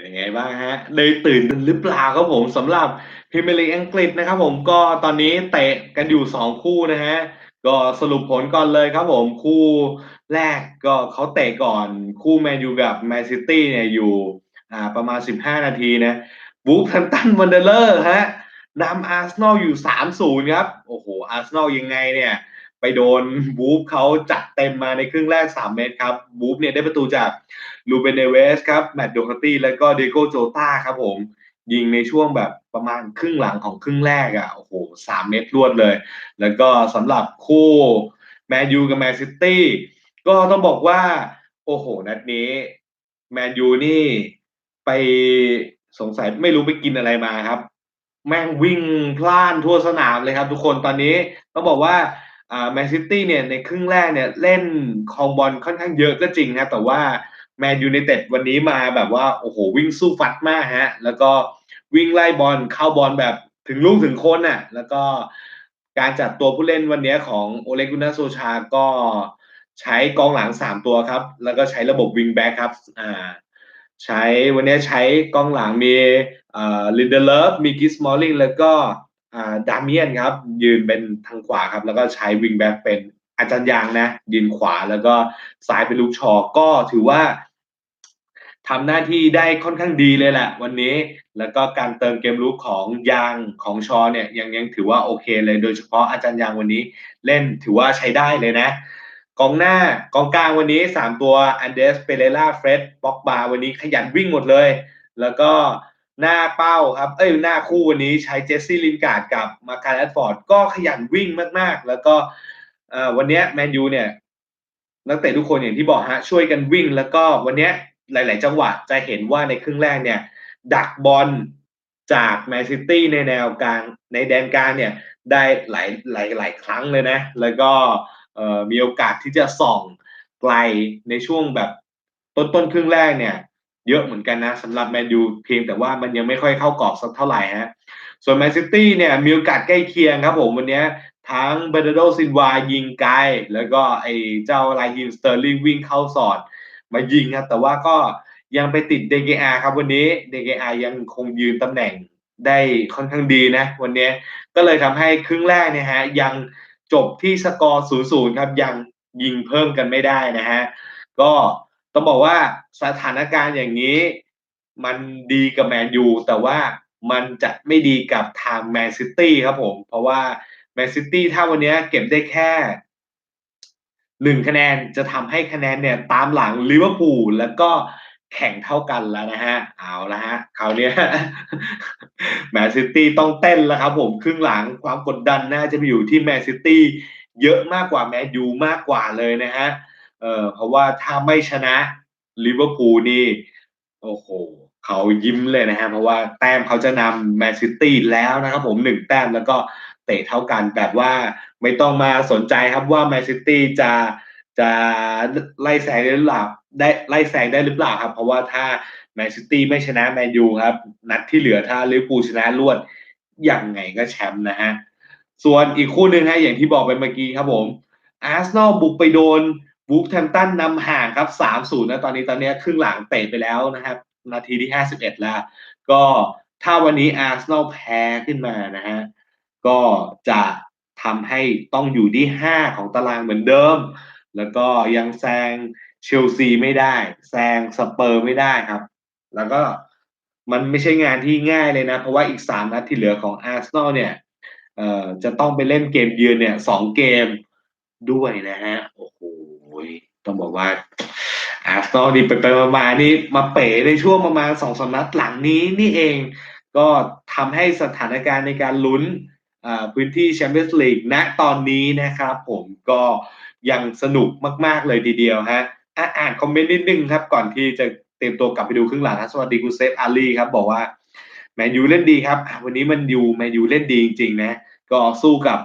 เป็นยังไงบ้างฮะเลยตื่นหรือเปล่าครับผมสำหรับพรีเมียร์ลีกอังกฤษนะครับผมก็ตอนนี้เตะกันอยู่สองคู่นะฮะก็สรุปผลก่อนเลยครับผมคู่แรกก็เขาเตะก่อนคู่แมนยูกับแมนซิตี้เนี่ยอยู่อ่าประมาณ 15 นาทีนะบูฟแฮมตันวันเดอร์เลอร์ฮะนำอาร์เซนอลอยู่ 3-0 ครับ โอ้โหอาร์เซนอลยังไงเนี่ย ไปโดนบูฟเขาจัดเต็มมาในครึ่งแรก 3 เมตรครับบูฟเนี่ยได้ประตูจากลูเบเนเวสครับแมตต์โดคาตี้แล้วก็เดโกโจตาครับผมยิงในช่วงแบบประมาณครึ่งหลังของครึ่งแรกอะ่ะโอ้โหสามเม็ดรวดเลย แล้วก็สำหรับคู่แมนยูกับแมนซิตี้ก็ต้องบอกว่า โอ้โห นัดนี้ แมนยูนี่ไปสงสัยไม่รู้ไปกินอะไรมาครับ แม่งวิ่งพล่านทั่วสนามเลยครับ ทุกคนตอนนี้ต้องบอกว่า แมนซิตี้เนี่ยในครึ่งแรกเนี่ยเล่นคองบอลค่อนข้างเยอะก็จริงนะแต่ว่าแมนยูไนเต็ดวันนี้มาแบบว่าโอ้โหวิ่งสู้ฟัดมากฮะแล้วก็วิ่งไล่บอลเข้าบอลแบบถึงลูกถึงคนน่ะ แล้วก็การจัดตัวผู้เล่นวันนี้ของโอเลกุนาโซชาก็ใช้กองหลังสามตัวครับ แล้วก็ใช้ระบบวิงแบ็กครับอ่าใช้วันนี้ใช้กองหลังมีอ่าลินเดเลฟมีกิสมอลลิงแล้วก็ ดามิเอนครับ ยืนเป็นทางขวาครับ แล้วก็ใช้วิงแบ็กเป็นอาจารย์ยางนะ ยืนขวาแล้วก็ซ้ายเป็นลูกชอก็ถือว่าทำหน้าที่ได้ค่อนข้างดีเลยแหละ วันนี้แล้วก็การเติมเกมลุกของยางของชอเนี่ยยังยังถือว่าโอเคเลยโดยเฉพาะอาจารย์ยางวันนี้เล่นถือว่าใช้ได้เลยนะ กองหน้ากองกลางวันนี้ 3 ตัวอันเดสเปเรล่าเฟรดบ็อกบาวันนี้ขยันวิ่งหมดเลย แล้วก็ หน้าเป้าครับ เอ้ยหน้าคู่วันนี้ใช้เจสซี่ลินการ์ดกับมาคาร์แอดฟอร์ดก็ขยันวิ่งมากๆ แล้วก็วันนี้แมนยูเนี่ยนักเตะทุกคนอย่างที่บอกฮะช่วยกันวิ่ง แล้วก็วันนี้หลาย ๆ จังหวะจะเห็นว่าในครึ่งแรกเนี่ย ดักบอลจากแมนซิตี้ในแนวกลางในแดนกลางเนี่ยได้หลายหลายหลายครั้งเลยนะ แล้วก็มีโอกาสที่จะส่องไกลในช่วงแบบต้นต้นครึ่งแรกเนี่ย เยอะเหมือนกันนะสำหรับแมนยูเพียงแต่ว่ามันยังไม่ค่อยเข้ากรอบสักเท่าไหร่ฮะส่วนแมนซิตี้เนี่ยมีโอกาสใกล้เคียงครับผมวันนี้ทั้งเบเดโดซินวายิงไกล แล้วก็ไอ้เจ้าไลฮิมสเตอร์ลิงวิ่งเข้าสอดมายิงครับแต่ว่าก็ยังไปติด DKR ครับวันนี้ DKR ยังคงยืนตำแหน่งได้ค่อนข้างดีนะ วันนี้ก็เลยทำให้ครึ่งแรกเนี่ยฮะยังจบที่สกอร์0์ครับยังยิงเพิ่มกันไม่ได้นะฮะก็ ต้องบอกว่าสถานการณ์อย่างนี้ มันดีกับแมนยูแต่ว่ามันจะไม่ดีกับทางแมนซิตี้ครับผม เพราะว่าแมนซิตี้ถ้าวันนี้เก็บได้แค่หนึ่งคะแนนจะทำให้คะแนนเนี่ยตามหลังลิเวอร์พูลแล้วก็แข่งเท่ากันแล้วนะฮะ เอาละฮะคราวนี้แมนซิตี้ต้องเต้นแล้วครับผม ครึ่งหลังความกดดันน่าจะไปอยู่ที่แมนซิตี้เยอะมากกว่าแมนยูมากกว่าเลยนะฮะ เอ่อเพราะว่าถ้าไม่ชนะลิเวอร์พูลนี่โอ้โหเขายิ้มเลยนะฮะเพราะว่าแต้มเขาจะนำแมนซิตี้แล้วนะครับผมหนึ่งแต้มแล้วก็เตะเท่ากันแบบว่าไม่ต้องมาสนใจครับว่าแมนซิตี้จะจะไล่แซงได้หรือเปล่าได้ไล่แซงได้หรือเปล่าครับ เพราะว่าถ้าแมนซิตี้ไม่ชนะแมนยูครับ นัดที่เหลือถ้าลิเวอร์พูลชนะรวดยังไงก็แชมป์นะฮะ ส่วนอีกคู่หนึ่งฮะอย่างที่บอกไปเมื่อกี้ครับผมอาร์เซนอลบุกไปโดน บูฟแทมตันนำห่างครับ3-0นะตอนนี้ตอนนี้ครึ่งหลังเตะไปแล้วนะครับ นาทีที่51แล้ว ก็ถ้าวันนี้อาร์เซนอลแพ้ขึ้นมานะฮะก็จะทำให้ต้องอยู่ที่5ของตารางเหมือนเดิม แล้วก็ยังแซงเชลซีไม่ได้ แซงสเปอร์ไม่ได้ครับ แล้วก็มันไม่ใช่งานที่ง่ายเลยนะ เพราะว่าอีก3นัดที่เหลือของอาร์เซนอลเนี่ยเอ่อจะต้องไปเล่นเกมเยือนเนี่ยสองเกมด้วยนะฮะโอ้โห ต้องบอกว่าอาร์เซนอลนี่ไปไปมาๆนี่มาเป๋ในช่วงประมาณสองสนัดหลังนี้นี่เอง ก็ทำให้สถานการณ์ในการลุ้นพื้นที่แชมเปี้ยนส์ลีกณตอนนี้นะครับผมก็ยังสนุกมาก ๆ เลยทีเดียวฮะอ่านคอมเมนต์นิดนึงครับ ก่อนที่จะเตรียมตัวกลับไปดูครึ่งหลังนะสวัสดีคุณเซฟอาลีครับบอกว่าแมนยูเล่นดีครับ วันนี้มันยูแมนยูเล่นดีจริง ๆ นะ ก็สู้กับ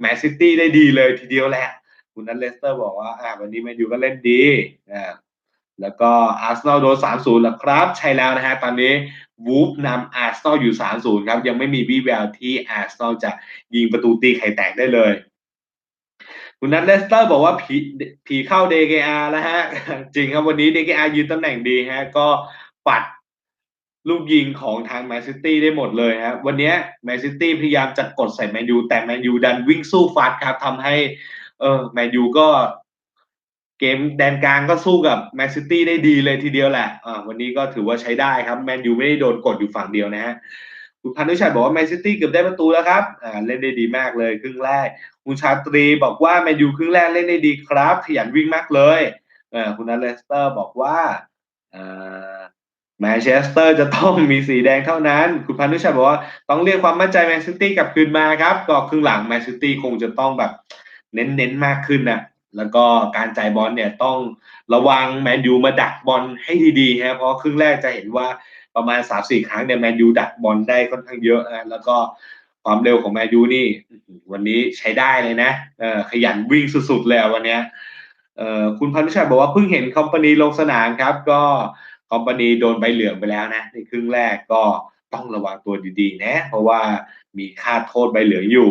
แมนซิตี้ได้ดีเลยทีเดียวแหละ คุณนัทเลสเตอร์บอกว่าอ่าวันนี้แมนยูก็เล่นดีอ่าแล้วก็อาร์เซนอลโดน 3-0แล้วครับ ใช่แล้วนะฮะ ตอนนี้วูฟนำอาร์เซนอลอยู่ 3-0 ครับ ยังไม่มีวี่แววที่อาร์เซนอลจะยิงประตูตีไข่แตกได้เลย คุณนัทเลสเตอร์บอกว่าผีผีเข้า DKR แล้วฮะ จริงครับวันนี้ DKR ยืนตำแหน่งดีฮะ ก็ปัดลูกยิงของทางแมนซิตี้ได้หมดเลยครับวันนี้แมนซิตี้พยายามจะกดใส่แมนยูแต่แมนยูดันวิ่งสู้ฟัดครับทำให้ เออแมนยูก็เกมแดนกลางก็สู้กับแมนซิตี้ได้ดีเลยทีเดียวแหละอ่าวันนี้ก็ถือว่าใช้ได้ครับแมนยูไม่ได้โดนกดอยู่ฝั่งเดียวนะฮะคุณพันธุชัยบอกว่าแมนซิตี้เกือบได้ประตูแล้วครับอ่าเล่นได้ดีมากเลยครึ่งแรก คุณชาตรีบอกว่าแมนยูครึ่งแรกเล่นได้ดีครับขยันวิ่งมากเลยเออคุณนัเลสเตอร์บอกว่าอ่าแมนเชสเตอร์จะต้องมีสีแดงเท่านั้น คุณพันธุชัยบอกว่าต้องเรียกความมั่นใจแมนซิตี้กลับคืนมาครับก็ครึ่งหลังแมนซิตี้คงจะต้องแบบ เน้นๆมากขึ้นนะแล้วก็การจ่ายบอลเนี่ยต้องระวังแมนยูมาดักบอลให้ดีๆฮะเพราะครึ่งแรกจะเห็นว่าประมาณ3าสี่ครั้งเนี่ยแมนยูดักบอลได้ค่อนข้างเยอะนะแล้วก็ความเร็วของแมนยูนี่วันนี้ใช้ได้เลยนะเออขยันวิ่งสุดๆเลยอะวันเนี้ยเออคุณพันธุชัยบอกว่าเพิ่งเห็นคอมพานีลงสนามครับ ก็คอมพานีโดนใบเหลืองไปแล้วนะในครึ่งแรกก็ต้องระวังตัวดีๆนะ เพราะว่ามีค่าโทษใบเหลืองอยู่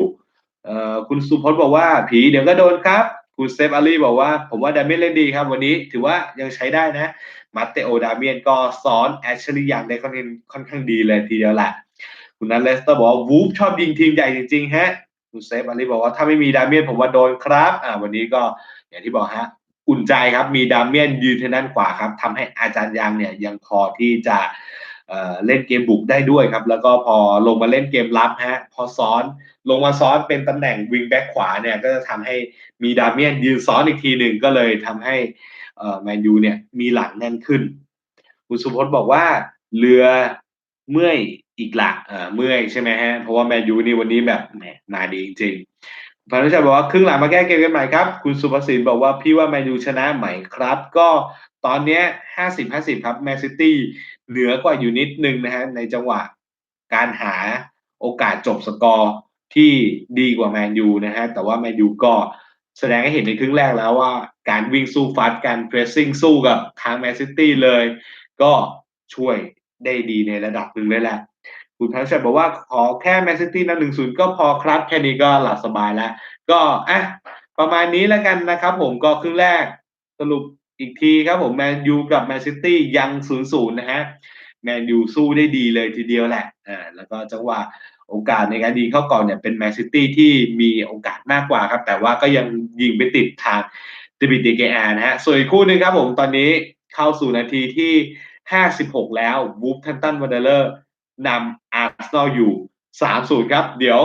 เอ่อคุณสุพจน์บอกว่า ผีเดี๋ยวก็โดนครับ คุณเซฟอารีบอกว่า ผมว่าดาเมียนเล่นดีครับ วันนี้ถือว่ายังใช้ได้นะ มาเตโอดาเมียนก็สอนแอชลียังได้ค่อนข้างค่อนข้างดีเลยทีเดียวแหละคุณนัทเลสเตอร์บอกว่าวูฟชอบยิงทีมใหญ่จริงๆฮะคุณเซฟอารีบอกว่าถ้าไม่มีดาเมียนผมว่าโดนครับอ่าวันนี้ก็อย่างที่บอกฮะอุ่นใจครับมีดาเมียนยืนทางด้านขวาครับทำให้อาจารย์ยังเนี่ยยังพอที่จะ เล่นเกมบุกได้ด้วยครับ แล้วก็พอลงมาเล่นเกมรับฮะพอซ้อนลงมาซ้อนเป็นตำแหน่งวิงแบ็กขวาเนี่ยก็จะทำให้มีดาเมียนยืนซ้อนอีกทีหนึ่งก็เลยทำให้แมนยูเนี่ยมีหลังแน่นขึ้น คุณสุพจน์บอกว่าเรือเมื่อยอีกละอ่าเมื่อยใช่ไหมฮะเพราะว่าแมนยูนี่วันนี้แบบแหมมาดีจริง ๆพันธุชัยบอกว่าครึ่งหลังมาแก้เกมกันใหม่ครับ คุณสุภสินบอกว่าพี่ว่าแมนยูชนะไหมครับ ก็ตอนนี้ห้าสิบห้าสิบครับแมนซิตี้เหนือกว่าอยู่นิดนึงนะฮะในจังหวะการหาโอกาสจบสกอร์ที่ดีกว่าแมนยูนะฮะแต่ว่าแมนยูก็แสดงให้เห็นในครึ่งแรกแล้วว่าการวิ่งสู้ฟัดการเพรสซิ่งสู้กับทางแมนซิตี้เลย ก็ช่วยได้ดีในระดับหนึ่งเลยแหละ คุณพันชัยบอกว่าขอแค่แมนซิตี้นำหนึ่งศูนย์ก็พอครับแค่นี้ก็หลับสบายแล้ว ก็อะประมาณนี้แล้วกันนะครับผมก็ครึ่งแรกสรุปอีกทีครับผมแมนยูกับแมนซิตี้ยังศูนย์ศูนย์นะฮะแมนยูสู้ได้ดีเลยทีเดียวแหละอ่าแล้วก็จังหวะโอกาสในการยิงเข้าก่อนเนี่ยเป็นแมนซิตี้ที่มีโอกาสมากกว่าครับ แต่ว่าก็ยังยิงไปติดทางดิบิดีเกอานะฮะส่วนอีกคู่หนึ่งครับผมตอนนี้เข้าสู่นาทีที่ 56 แล้ววูฟทันตันวันเดอร์ นำอาร์เซนอลอยู่3-0ครับ เดี๋ยว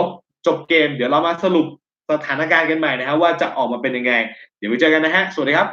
จบเกม เดี๋ยวเรามาสรุปสถานการณ์กันใหม่นะครับว่าจะออกมาเป็นยังไง เดี๋ยวไปเจอกันนะฮะ สวัสดีครับ